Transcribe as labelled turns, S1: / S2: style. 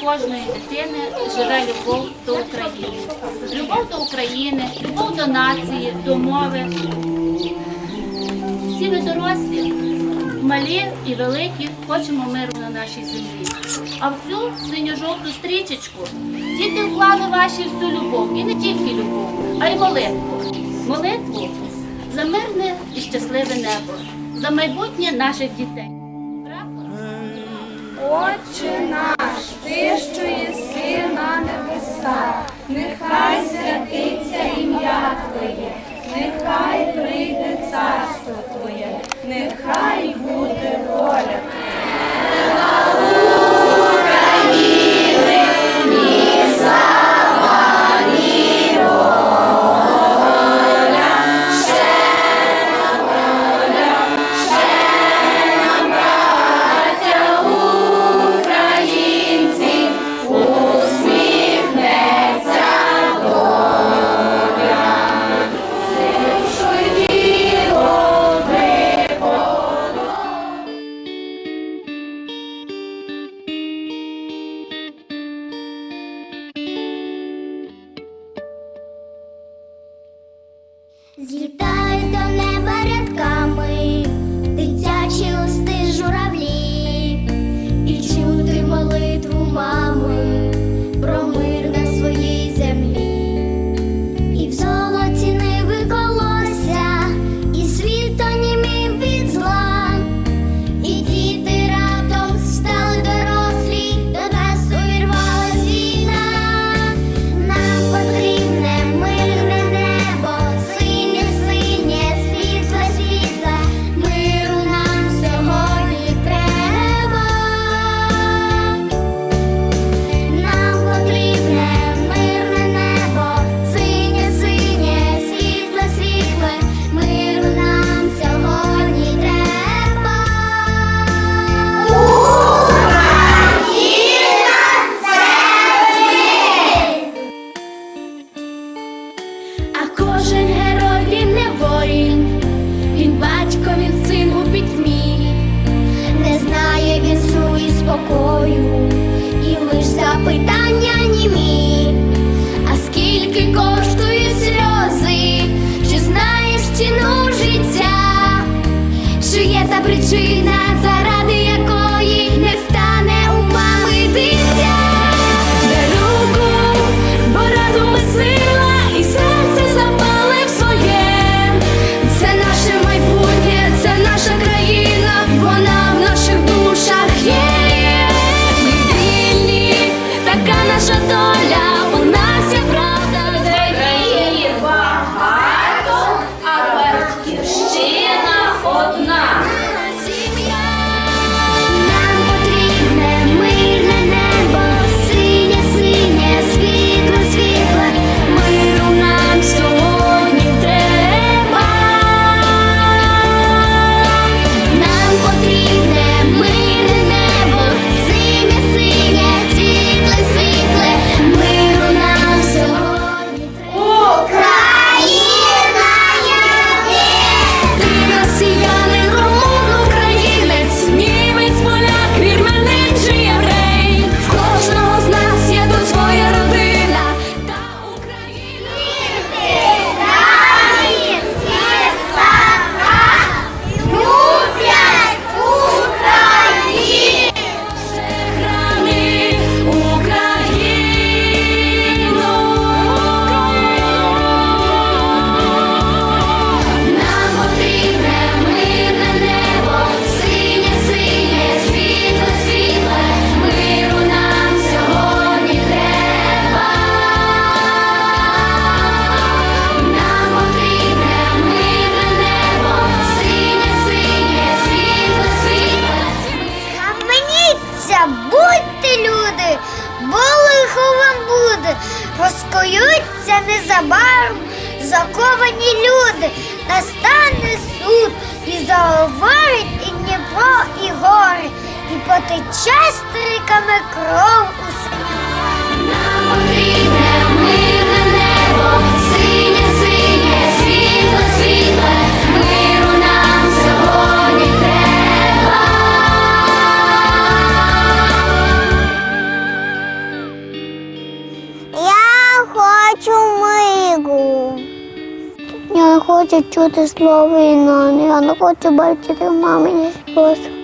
S1: кожної дитини живе любов до України. Любов до України, любов до нації, до мови. Всі ви дорослі, малі і великі, хочемо миру на нашій землі. А в цю синьо-жовту стрічечку діти вклали ваші всю любов. І не тільки любов, а й молитву. Молитву за мирне і щасливе небо, за майбутнє наших дітей.
S2: Отче наш. 감사합니다.
S3: Злітають до неба рядками, дитячі листи журавлі, і чути молитву ма. незабаром заковані люди, настане суд і заговорить і Дніпро, і гори, і потече стриками кров.
S4: Не хочу чути слово війна, я не хочу бачити мамині сльози.